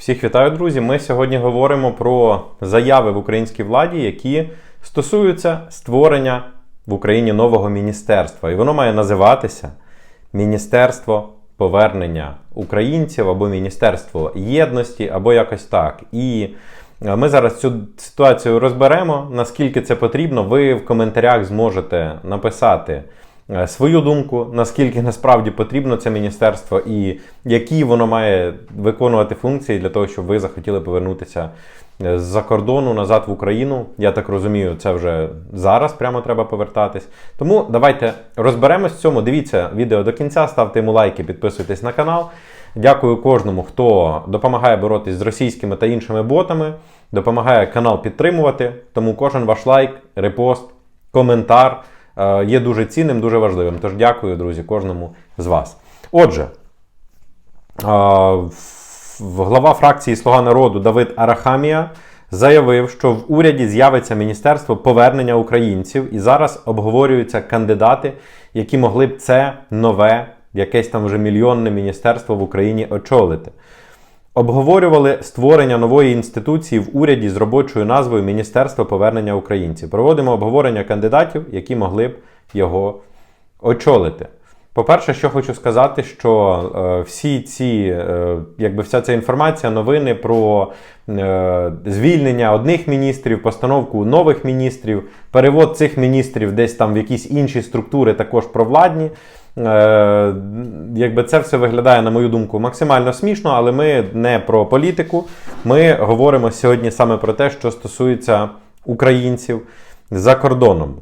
Всіх вітаю, друзі. Ми сьогодні говоримо про заяви в українській владі, які стосуються створення в Україні нового міністерства. І воно має називатися Міністерство повернення українців або Міністерство єдності, або якось так. І е, ми зараз цю ситуацію розберемо. Наскільки це потрібно, ви в коментарях зможете написати свою думку, наскільки насправді потрібно це міністерство, і які воно має виконувати функції для того, щоб ви захотіли повернутися е, з-за кордону назад в Україну. Я так розумію, це вже зараз прямо треба повертатись. Тому давайте розберемось в цьому. Дивіться відео до кінця, ставте йому лайки, підписуйтесь на канал. Дякую кожному, хто допомагає боротись з російськими та іншими ботами, допомагає канал підтримувати. Тому кожен ваш лайк, репост, коментар е, є дуже цінним, дуже важливим. Тож дякую, друзі, кожному з вас. Отже, е, глава фракції Слуга народу Давид Арахамія заявив, що в уряді з'явиться Міністерство повернення українців, і зараз обговорюються кандидати, які могли б це нове, якесь там вже мільйонне міністерство в Україні очолити. Обговорювали створення нової інституції в уряді з робочою назвою Міністерство повернення українців. Проводимо обговорення кандидатів, які могли б його очолити. По-перше, що хочу сказати, що е, всі ці, е, якби вся ця інформація, новини про е, звільнення одних міністрів, постановку нових міністрів, перевод цих міністрів десь там в якісь інші структури, також провладні. Е, якби це все виглядає, на мою думку, максимально смішно, але ми не про політику. Ми говоримо сьогодні саме про те, що стосується українців за кордоном.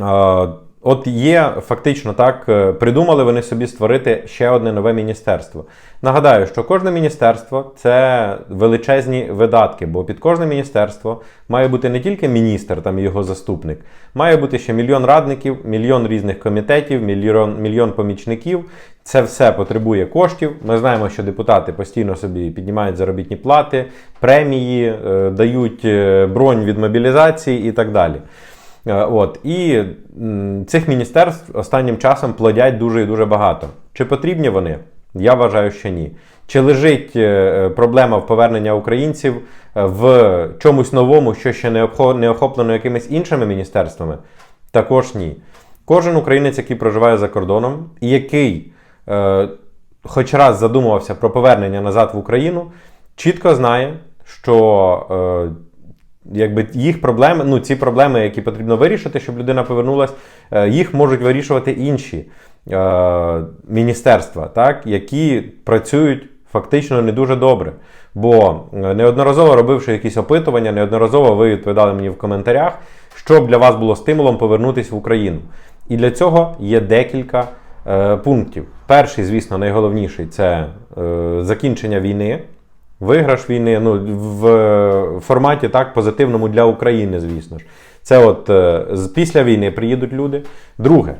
Е, От є фактично так, е, придумали вони собі створити ще одне нове міністерство. Нагадаю, що кожне міністерство це величезні видатки, бо під кожне міністерство має бути не тільки міністр там його заступник, має бути ще мільйон радників, мільйон різних комітетів, мільйон, мільйон помічників. Це все потребує коштів. Ми знаємо, що депутати постійно собі піднімають заробітні плати, премії, е, дають е, бронь від мобілізації і так далі. Е, От і цих міністерств останнім часом плодять дуже і дуже багато. Чи потрібні вони? Я вважаю, що ні. Чи лежить е, проблема в повернення українців е, в чомусь новому, що ще не охоплено якимись іншими міністерствами? Також ні. Кожен українець, який проживає за кордоном, і який е, хоч раз задумувався про повернення назад в Україну, чітко знає, що якби їх проблеми, ну ці проблеми, які потрібно вирішити, щоб людина повернулась, е, їх можуть вирішувати інші е, міністерства, так, які працюють фактично не дуже добре. Бо е, неодноразово робивши якісь опитування, неодноразово ви відповідали мені в коментарях, що б для вас було стимулом повернутися в Україну. І для цього є декілька е, пунктів. Перший, звісно, найголовніший це е, закінчення війни. Виграш війни ну, в форматі так позитивному для України, звісно ж. Це от е, після війни приїдуть люди. Друге,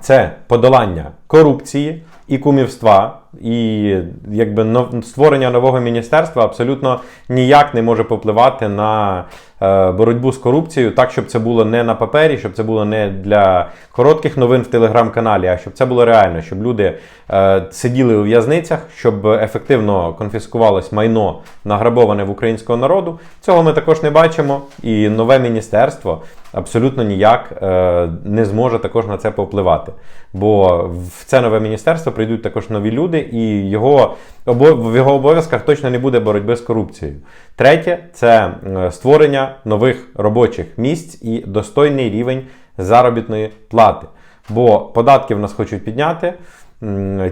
це подолання корупції і кумівства, і якби нов- створення нового міністерства абсолютно ніяк не може попливати на е, боротьбу з корупцією, так щоб це було не на папері, щоб це було не для коротких новин в телеграм-каналі, а щоб це було реально, щоб люди е, сиділи у в'язницях, щоб ефективно конфіскувалось майно награбоване в українського народу. Цього ми також не бачимо, і нове міністерство абсолютно ніяк е, не зможе також на це повпливати. Бо в це нове міністерство прийдуть також нові люди, і його в його обов'язках точно не буде боротьби з корупцією. Третє це е, створення нових робочих місць і достойний рівень заробітної плати. Бо податки в нас хочуть підняти.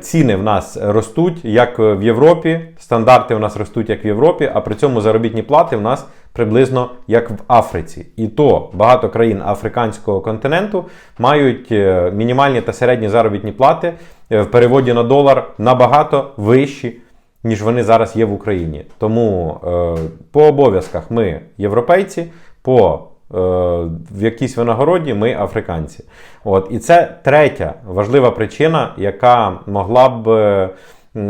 Ціни в нас ростуть як в Європі, стандарти в нас ростуть як в Європі, а при цьому заробітні плати в нас приблизно як в Африці. І то багато країн африканського континенту мають е, мінімальні та середні заробітні плати е, в переводі на долар набагато вищі, ніж вони зараз є в Україні. Тому е, по обов'язках ми європейці, по в якійсь винагороді ми африканці. От, і це третя важлива причина, яка могла б. е,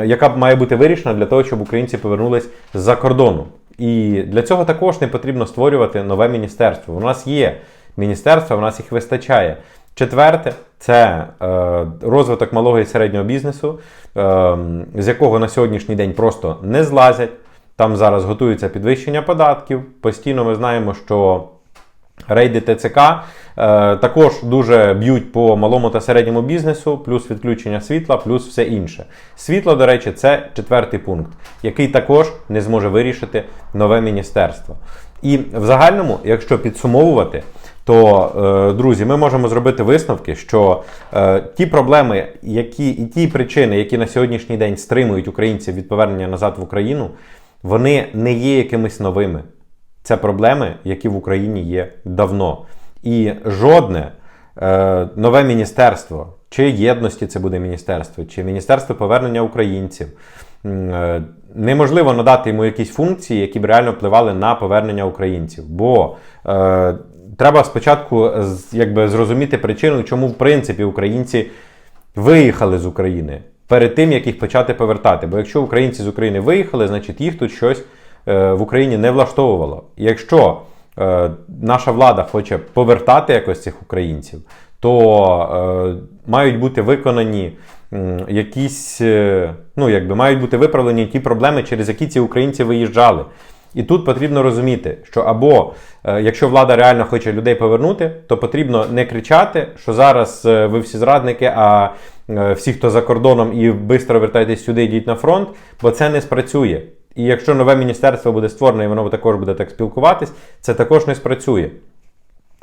Яка має бути вирішена для того, щоб українці повернулись з-за кордону. І для цього також не потрібно створювати нове міністерство. У нас є міністерства, у нас їх вистачає. Четверте це е, розвиток малого і середнього бізнесу, е, з якого на сьогоднішній день просто не злазять. Там зараз готується підвищення податків. Постійно ми знаємо, що рейди ТЦК е, також дуже б'ють по малому та середньому бізнесу, плюс відключення світла, плюс все інше. Світло, до речі, це четвертий пункт, який також не зможе вирішити нове міністерство. І в загальному, якщо підсумовувати, то, е, друзі, ми можемо зробити висновки, що е, ті проблеми, які і ті причини, які на сьогоднішній день стримують українців від повернення назад в Україну, вони не є якимись новими. Це проблеми, які в Україні є давно. І жодне е, нове міністерство, чи єдності це буде міністерство, чи міністерство повернення українців. е, Неможливо надати йому якісь функції, які б реально впливали на повернення українців. Бо е, треба спочатку якби, зрозуміти причину, чому в принципі українці виїхали з України перед тим, як їх почати повертати. Бо якщо українці з України виїхали, значить їх тут щось в Україні не влаштовувало. Якщо е, наша влада хоче повертати якось цих українців, то е, мають бути виконані якісь, е, ну якби мають бути виправлені ті проблеми, через які ці українці виїжджали. І тут потрібно розуміти, що або е, якщо влада реально хоче людей повернути, то потрібно не кричати, що зараз е, ви всі зрадники, а е, всі, хто за кордоном, і швидко вертайтесь сюди, йдіть на фронт, бо це не спрацює. І якщо нове міністерство буде створено і воно також буде так спілкуватись, це також не спрацює.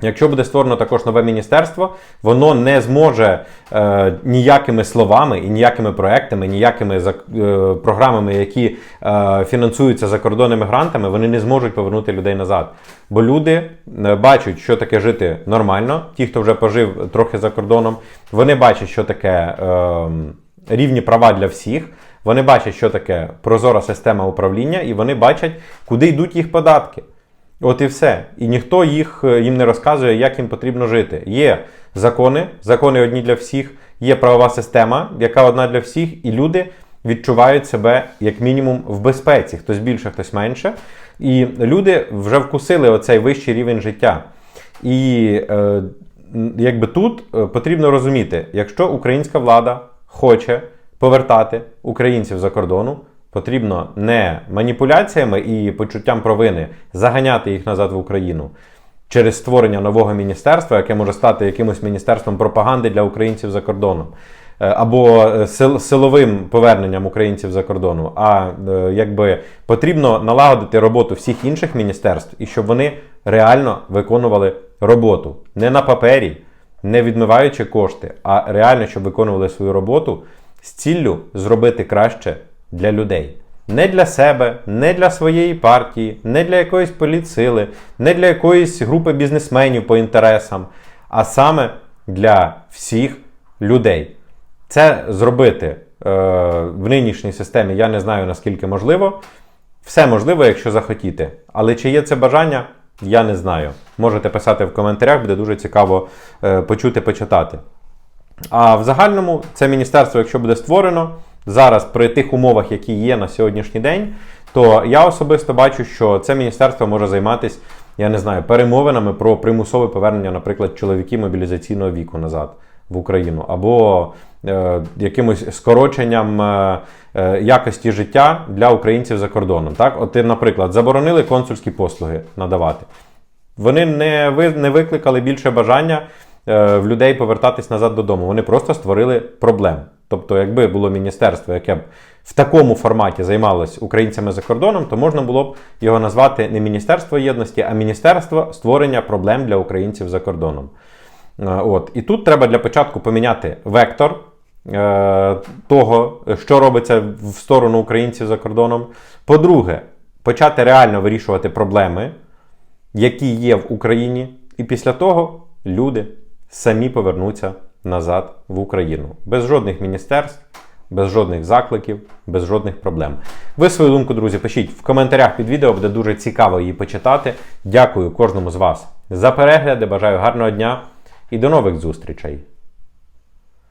Якщо буде створено також нове міністерство, воно не зможе е, ніякими словами і ніякими проектами, ніякими зак- е, програмами, які е, фінансуються закордонними грантами, вони не зможуть повернути людей назад. Бо люди е, бачать, що таке жити нормально. Ті, хто вже пожив трохи за кордоном, вони бачать, що таке е, рівні права для всіх. Вони бачать, що таке прозора система управління, і вони бачать, куди йдуть їх податки. От і все. І ніхто їх, е, їм не розказує, як їм потрібно жити. Є закони, закони одні для всіх, є правова система, яка одна для всіх, і люди відчувають себе як мінімум в безпеці, хтось більше, хтось менше. І люди вже вкусили оцей вищий рівень життя. І е, якби тут е, потрібно розуміти, якщо українська влада хоче повертати українців за кордону, потрібно не маніпуляціями і почуттям провини заганяти їх назад в Україну через створення нового міністерства, яке може стати якимось міністерством пропаганди для українців за кордоном. Е, Або е, сил- силовим поверненням українців за кордону, а е, якби потрібно налагодити роботу всіх інших міністерств і щоб вони реально виконували роботу не на папері, не відмиваючи кошти, а реально, щоб виконували свою роботу з ціллю зробити краще для людей. Не для себе, не для своєї партії, не для якоїсь політсили, не для якоїсь групи бізнесменів по інтересам, а саме для всіх людей. Це зробити е, в нинішній системі я не знаю наскільки можливо. Все можливо, якщо захотіти. Але чи є це бажання, я не знаю. Можете писати в коментарях, буде дуже цікаво е, почути, почитати. А в загальному це міністерство, якщо буде створено зараз при тих умовах, які є на сьогоднішній день, то я особисто бачу, що це міністерство може займатися, я не знаю, перемовинами про примусове повернення, наприклад, чоловіків мобілізаційного віку назад в Україну, або е, якимось скороченням е, е, якості життя для українців за кордоном. Так, от, наприклад, заборонили консульські послуги надавати. Вони не, ви, не викликали більше бажання е, в людей повертатись назад додому. Вони просто створили проблем. Тобто, якби було міністерство, яке б в такому форматі займалось українцями за кордоном, то можна було б його назвати не Міністерство єдності, а Міністерство створення проблем для українців за кордоном. Е, От. І тут треба для початку поміняти вектор е, того, що робиться в сторону українців за кордоном. По-друге, почати реально вирішувати проблеми, які є в Україні, і після того люди самі повернуться назад в Україну. Без жодних міністерств, без жодних закликів, без жодних проблем. Ви свою думку, друзі, пишіть в коментарях під відео, буде дуже цікаво її почитати. Дякую кожному з вас за перегляди. Бажаю гарного дня і до нових зустрічей!